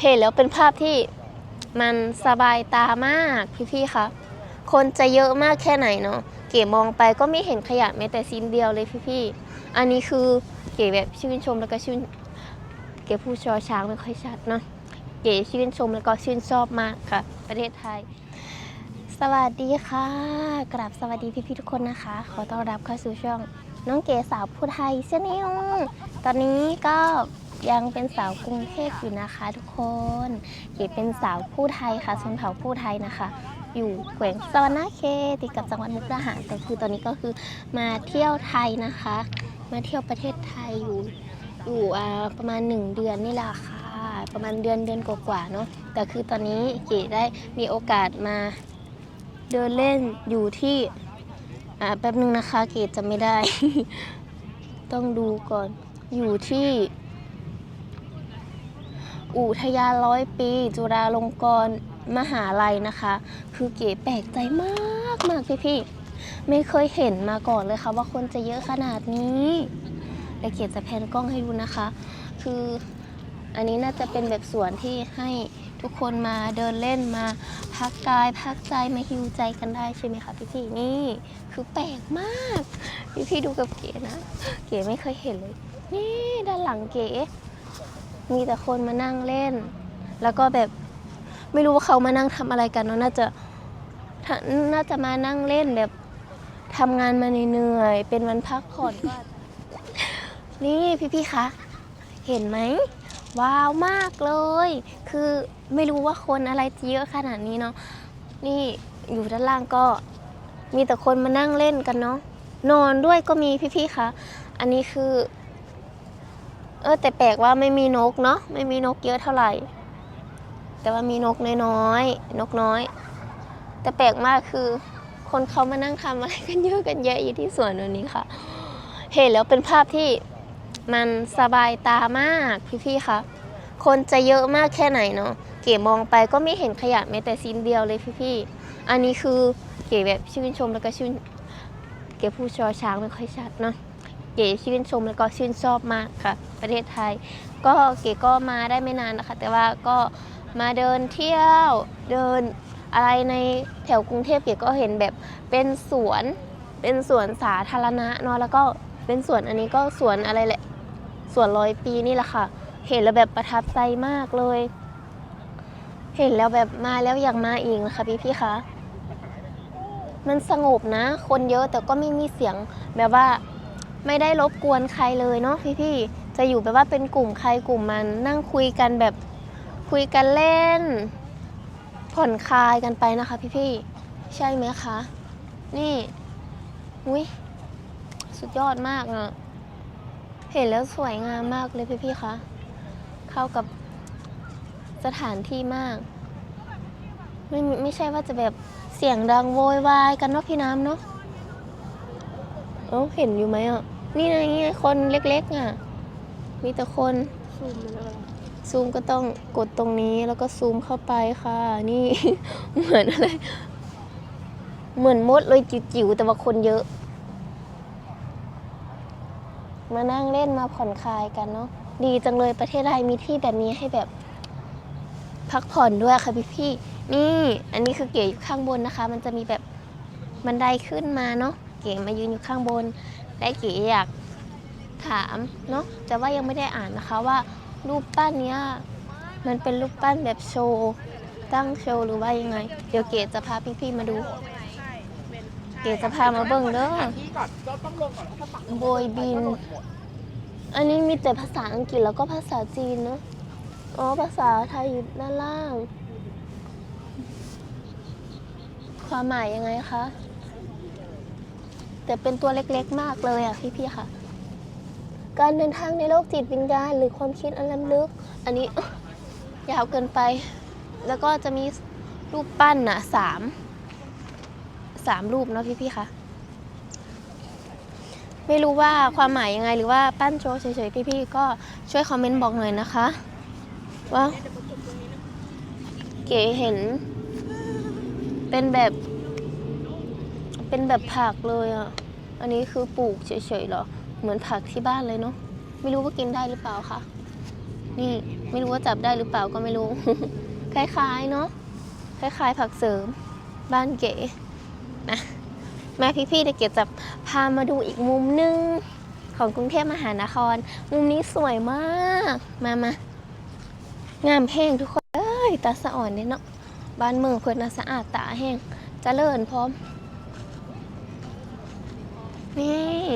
เห็นแล้วเป็นภาพที่มันสบายตามากพี่ๆคะคนจะเยอะมากแค่ไหนเนาะเก๋มองไปก็ไม่เห็นขยะแม้แต่ชิ้นเดียวเลยพี่ๆอันนี้คือเก๋แบบชื่นชมแล้วก็ชื่นเก๋พูดชอช้างไม่ค่อยชัดเนาะเก๋ชื่นชมแล้วก็ชื่นชอบมากค่ะ ประเทศไทย สวัสดีค่ะ กราบสวัสดีพี่ๆทุกคนนะคะ ขอต้อนรับเข้าสู่ช่อง น้องเก๋สาวผู้ไทยเชาแนลตอนนี้ก็ ยังเป็นสาวกรุงเทพอยู่นะคะ ทุกคนเก๋เป็นสาวผู้ไทยค่ะชนเผ่าผู้ไทยนะคะ อยู่แขวงสวรรณเขตติดกับจังหวัดมุกดาหารแต่คือตอนนี้ก็คือมาเที่ยวไทยนะคะ มาเที่ยวประเทศไทยอยู่อยู่ประมาณ 1 เดือนนี่แหละค่ะประมาณเดือนเดือนกว่าๆเนาะแต่คือตอนนี้เก๋ได้มีโอกาสมาเดินเล่นอยู่ที่อ่าแป๊บนึงนะคะ เก๋จะไม่ได้ ต้องดูก่อนอยู่ที่ อุทยานร้อยปี จุฬาลงกรณ์มหาลัยนะคะ คือเก๋แปลกใจมากมากพี่พี่ไม่เคยเห็นมาก่อนเลยค่ะ ว่าคนจะเยอะขนาดนี้และเก๋จะแพนกล้องให้ดูนะคะ คืออันนี้น่าจะเป็นแบบสวนที่ให้ทุกคนมาเดินเล่นมา พักกายพักใจมาฮิวใจกันได้ใช่ไหมคะพี่พี่นี่คือแปลกมาก พี่พี่ดูกับเก๋นะ เก๋ไม่เคยเห็นเลย นี่ด้านหลังเก๋ มีแต่คนมานั่งเล่น แล้วก็แบบไม่รู้ว่าเขามานั่งทำอะไรกันเนาะน่าจะน่าจะมานั่งเล่นแบบทำงานมาเหนื่อยเป็นวันพักผ่อนก็นี่พี่ๆคะเห็นไหมว้าวมากเลย คือไม่รู้ว่าคนอะไรเยอะขนาดนี้เนาะนี่อยู่ด้านล่างก็มีแต่คนมานั่งเล่นกันเนาะนอนด้วยก็มีพี่ๆคะอันนี้คือ ออแต่แปลกว่าไม่มีนกเนาะไม่มีนกเยอะเท่าไหร่ แต่ว่ามีนกน้อยๆนกน้อย แต่แปลกมากคือ คนเขามานั่งทำอะไรกันเยอะกันแยะอยู่ที่สวนวันนี้ค่ะ เห็นแล้วเป็นภาพที่มันสบายตามากพี่ๆคะคนจะเยอะมากแค่ไหนเนาะเก๋มองไปก็ไม่เห็นขยะแม้แต่ชิ้นเดียวเลยพี่ๆอันนี้คือเก๋แบบชื่นชมแล้วก็ชื่นเก๋พูดชอช้างไม่ค่อยชัดเนาะ เก๋ชื่นชมแล้วก็ชื่นชอบมากค่ะ ประเทศไทย ก็เก๋ก็มาได้ไม่นานนะคะ แต่ว่าก็มาเดินเที่ยวเดินอะไรในแถวกรุงเทพเก๋ก็เห็นแบบเป็นสวนเป็นสวนสาธารณะเนาะแล้วก็เป็นสวนอันนี้ก็สวนอะไรแหละสวนร้อยปีนี่แหละค่ะ เห็นแล้วแบบประทับใจมากเลย เห็นแล้วแบบมาแล้วอยากมาอีกนะคะพี่พี่คะมันสงบนะ คนเยอะแต่ก็ไม่มีเสียงแบบว่า ไม่ได้รบกวนใครเลยเนาะพี่ๆ จะอยู่แบบว่าเป็นกลุ่มใครกลุ่มมันนั่งคุยกันแบบคุยกันเล่น ผ่อนคลายกันไปนะคะพี่ๆ ใช่ไหมคะ นี่อุ้ยสุดยอดมากอะเห็นแล้วสวยงามมากเลยพี่ๆ คะเข้ากับสถานที่มาก ไม่ไม่ใช่ว่าจะแบบเสียงดังโวยวายกันเนาะพี่น้ำเนาะเอ้เห็นอยู่ไหมอะ นี่ไงนี่ไงคนเล็กๆอะ มีแต่คน ซูมมันอะไรซูมก็ต้องกดตรงนี้แล้วก็ซูมเข้าไปค่ะ นี่ เหมือนอะไร เหมือนมดเลยจิ๋วๆแต่ว่าคนเยอะ มานั่งเล่นมาผ่อนคลายกันเนาะดีจังเลยประเทศไทยมีที่แบบนี้ให้แบบ พักผ่อนด้วยค่ะพี่พี่ๆนี่ อันนี้คือเก๋อยู่ข้างบนนะคะ มันจะมีแบบบันไดขึ้นมาเนาะเก๋มายืนอยู่ข้างบน และเก๋อยากถามเนาะแต่ว่ายังไม่ได้อ่านนะคะว่ารูปปั้นเนี้ยมันเป็นรูปปั้นแบบโชว์ตั้งโชว์หรือว่ายังไง เดี๋ยวเก๋จะพาพี่ๆมาดู เก๋จะพามาเบิ่งเด้อที่ก่อนก็ต้องลงก่อนถ้าปักโบยบิน อันนี้มีแต่ภาษาอังกฤษแล้วก็ภาษาจีนเนาะอ๋อภาษาไทยอยู่ด้านล่าง ความหมายยังไงคะ แต่เป็นตัวเล็กๆมากเลยอะพี่ๆค่ะ การเดินทางในโลกจิตวิญญาณหรือความคิดอันล้ำลึก อันนี้ยาวเกินไป แล้วก็จะมีรูปปั้นน่ะสามสามรูปเนาะพี่ๆค่ะ ไม่รู้ว่าความหมายยังไงหรือว่าปั้นโชว์เฉยๆพี่ๆก็ช่วยคอมเมนต์บอกหน่อยนะคะว่าเก๋เห็นเป็นแบบ เป็นแบบผักเลยอะ อันนี้คือปลูกเฉยๆหรอ เหมือนผักที่บ้านเลยเนาะ ไม่รู้ว่ากินได้หรือเปล่าคะ นี่ไม่รู้ว่าจับได้หรือเปล่าก็ไม่รู้ คล้ายๆเนาะ คล้ายๆ ผักเสริม บ้านเก๋นะแม่พี่ๆเด็กเก๋จะพามาดูอีกมุมหนึงของกรุงเทพมหานคร มุมนี้สวยมาก มามางามแห้งทุกคน เอ้ย ตาสะอ่อนเนี่ยเนาะ บ้านเมืองเพื่อนน่ะสะอาดตาแห้งเจริญพร้อม นี่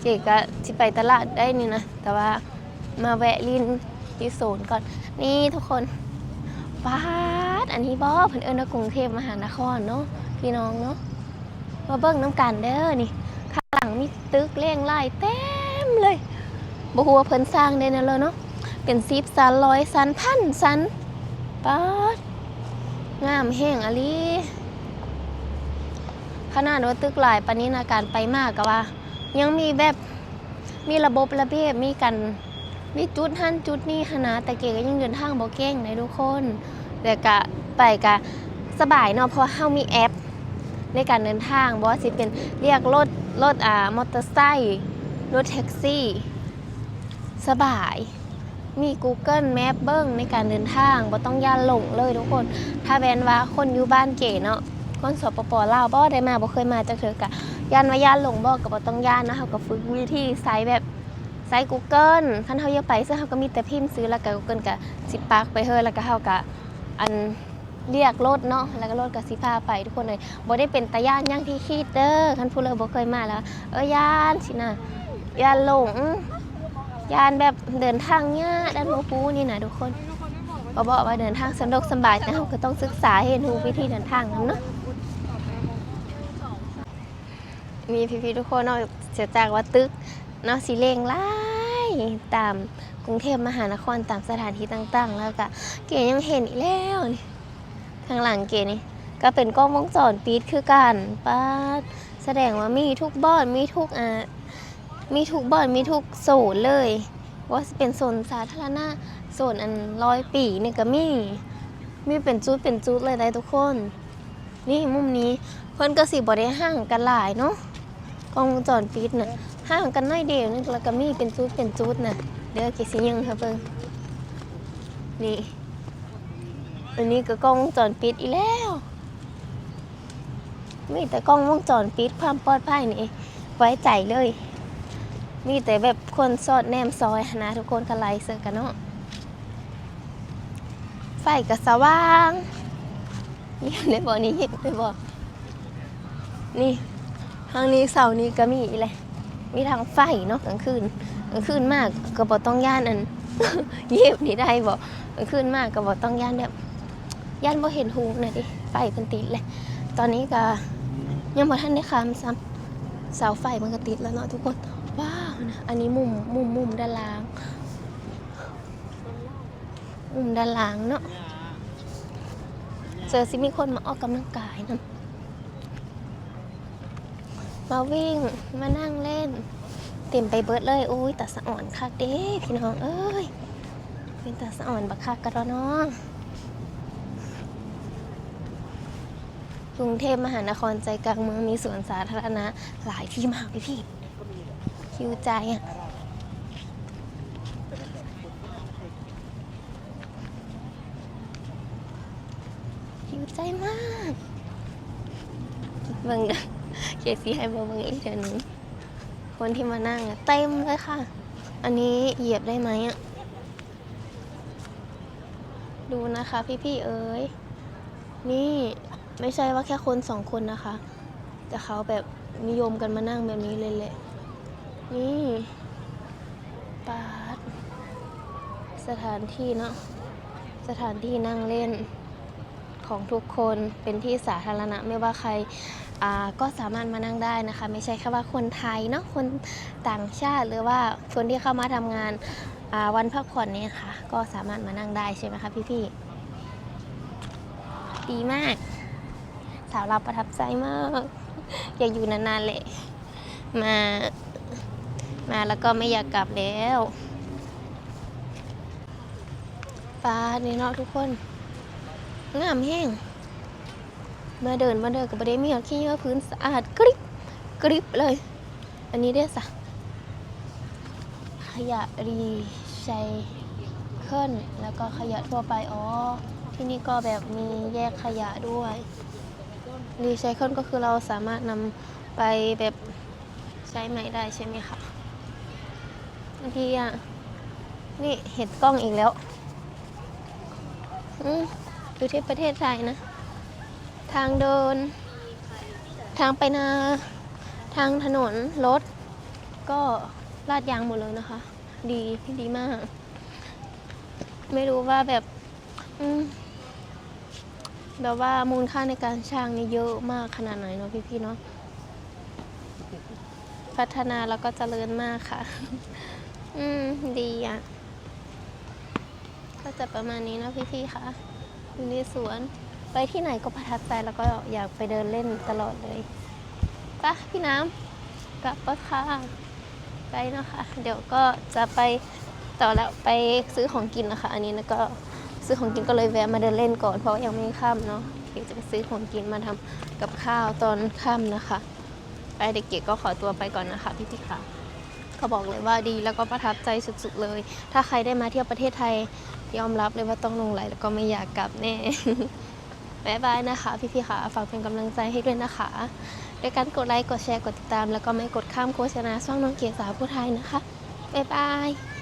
เจ๊ก็สิไปตลาดได้นี่นะ แต่ว่ามาแวะลินที่โซนก่อน นี่ทุกคนป้าดอันนี้บอเพิ่นเอิ้นว่ากรุงเทพมหานครเนาะพี่น้องเนาะมาเบิ่งน้ำกันเด้อนี่ ข้างหลังมีตึกเรียงรายเต็มเลยบ่ฮู้ว่าเพิ่นสร้างได้แนั่นเลยเนาะเป็นสิบสันร้อยสันพันสันป้าดงามแห้งอลี ขนาดว่าตึกหลายปานนี้นะการไปมากกว่า ยังมีแบบมีระบบระเบียบมีกันมีจุดหันจุดนี้หนนะแต่เก๋ก็ยังเดินทางบ่เก่งนทุกคนแต่กะไปกะสบายเนาะเพราะเฮามีแอป ในการเดินทางบ่ว่าสิเป็นเรียกรถรถอ่ามอเตอร์ไซค์รถแท็กซี่ สบาย มี Google Map เบิ้งในการเดินทางบ่ต้องย่านหลงเลยทุกคน ถ้าแบนว่าคนอยู่บ้านเก๋เนาะ คนสปปลาวบ่ได้มาบ่เคยมาจากเธอกะย่านว่าย่านหลงบ่ก็บ่ต้องย่านนะเฮาก็ฝึกวิธีใช้แบบใช้ Google คันเฮาอยากไปซึ่งเฮาก็มีแต่พิมพ์ซื้อแล้วก็ Google ก็สิปักไปเฮอแล้วก็เฮาก็อันเรียกรถเนาะแล้วก็รถก็สิพาไปทุกคนเลยบ่ได้เป็นตาย่านอย่างที่คิดเด้อคันผู้เลยบ่เคยมาแล้ว เออย่านสินะย่านหลงย่านแบบเดินทางยากด้านบ่ฮู้นี่นะทุกคนบ่บอกว่าเดินทางสะดวกสบายแต่เฮาก็ต้องศึกษาเรียนรู้วิธีเดินทางนํเนาะ มีพี่ๆทุกคนนอกเสียจากว่าตึกนอกสีเลงไล่ตามกรุงเทพมหานครตามสถานที่ต่างๆ แล้วก็เก๋ยังเห็นอีกแล้วนี่ข้างหลังเก๋นี่ก็เป็นกล้องวงจรปิดคือกันป้าดแสดงว่ามีทุกบอนมีทุกอ่ามีทุกบ่อนมีทุกโซนเลย ว่าเป็นโซนสาธารณะโซนอันร้อยปีนี่ก็มีมีเป็นจุดเป็นจุดเลยได้ทุกคน นี่มุมนี้เพิ่นก็สิบ่ได้ห่างกันหลายเนาะ กล้องวงจรปิดน่ะห่างกันน้อยเดียวนึงแล้วก็มีเป็นจุดเป็นจุดน่ะเดี๋ยวกิสิยังค่ะเพิ่งนี่อันนี้ก็กล้องวงจรปิดอีกแล้ว มีแต่กล้องวงจรปิดความปลอดภัยนี่ไว้ใจเลย มีแต่แบบคนสอดแนมซอยนะทุกคนก็ไลเสือกันเนาะไฟก็สว่าง นี่ได้บ่นี่เห็นได้บ่นี่ ทางนี้เสานี้ก็มีอีเลยมีทางไฟเนาะกลางคืนกลางคืนมากก็บ่ต้องย่านอันเย็บนี่ได้บ่กลางคืนมากก็บ่ต้องย่านแบบย่านบ่เห็นหูนะดิไฟเพิ่นติดเลย ตอนนี้ก็ยังบ่ทันได้คามซ้ำเสาไฟมันก็ติดแล้วเนาะทุกคนว้าวนะอันนี้มุมมุมมุมด้านล่าง มุมด้านล่างเนาะเจอสิมีคนมาออกกำลังกายนำ มาวิ่งมานั่งเล่น เต็มไปเบิดเลยอุ้ยตาสะอ่อนคักเด้พี่น้องเอ้ยเป็นตาสะอ่อนบักคักกันแล้วเนาะกรุงเทพมหานครใจกลางเมืองมีสวนสาธารณะหลายที่มากเลยพี่คิวใจอะคิวใจมากเบิ่งเด้อ เคซี่ให้เบอร์เบงอีกเดือนหนึงคนที่มานั่งอะเต็มเลยค่ะ อันนี้เหยียบได้ไหมอะดูนะคะพี่ๆเอ๋ยนี่ไม่ใช่ว่าแค่คนสองคนนะคะ แต่เขาแบบนิยมกันมานั่งแบบนี้เลยแหละ นี่ปาดสถานที่เนาะสถานที่นั่งเล่น ของทุกคนเป็นที่สาธารณะไม่ว่าใครก็สามารถมานั่งได้นะคะ ไม่ใช่แค่ว่าคนไทยเนาะคนต่างชาติหรือว่าคนที่เข้ามาทำงานาวันพักผ่อนนี่ค่ะ ก็สามารถมานั่งได้ใช่ไหมคะพี่ๆดีมาก สาวเราประทับใจมาก อยากอยู่นานๆเลยมามาแล้วก็ไม่อยากกลับแล้วฟ้านี่เนาะทุกคน งามแห้งเมื่อเดินมาเดินกับบได้มีหอดขี้เยอะพื้นสะอาดกริบกริบเลย อันนี้ได้สะขยะรีไซเคิลแล้วก็ขยะทั่วไป อ๋อ ที่นี่ก็แบบมีแยกขยะด้วยรีไซเคิลก็คือเราสามารถนำไปแบบใช้ใหม่ได้ใช่ไหมคะบางทีอะ นี่เห็ดกล้องอีกแล้ว อืม อยู่ที่ประเทศไทยนะ ทางเดิน ทางไปนา ทางถนนรถ ก็ลาดยางหมดเลยนะคะ ดีดีมาก ไม่รู้ว่าแบบแบบว่ามูลค่าในการช่างนี่เยอะมากขนาดไหนเนาะพี่ๆเนาะพัฒนาแล้วก็เจริญมากค่ะ อืม ดีอะ ก็จะประมาณนี้เนาะพี่ๆค่ะ อยู่ในสวน ไปที่ไหนก็ประทับใจแล้วก็อยากไปเดินเล่นตลอดเลยไปะพี่น้ำกลับปะค่ะไปเนาะคะ เดี๋ยวก็จะไปต่อแล้วไปซื้อของกินนะคะ อันนี้นะก็ซื้อของกินก็เลยแวะมาเดินเล่นก่อนเพราะยังไม่ค่ำเนาะเดี๋ยวจะไปซื้อของกินมาทำกับข้าวตอนค่ำนะคะ ไปเด็กเก๋ก็ขอตัวไปก่อนนะคะพี่ๆค่ะเขาบอกเลยว่าดีแล้วก็ประทับใจสุดๆเลย ถ้าใครได้มาเที่ยวประเทศไทย ยอมรับเลยว่าต้องลงไหลแล้วก็ไม่อยากกลับแน่บ๊ายบายนะคะ พี่ๆค่ะฝากเป็นกำลังใจให้ด้วยนะคะด้วยการกดไลค์กดแชร์กดติดตาม แล้วก็ไม่กดข้ามโฆษณาช่องน้องเก๋สาวผู้ไทยนะคะบ๊ายบาย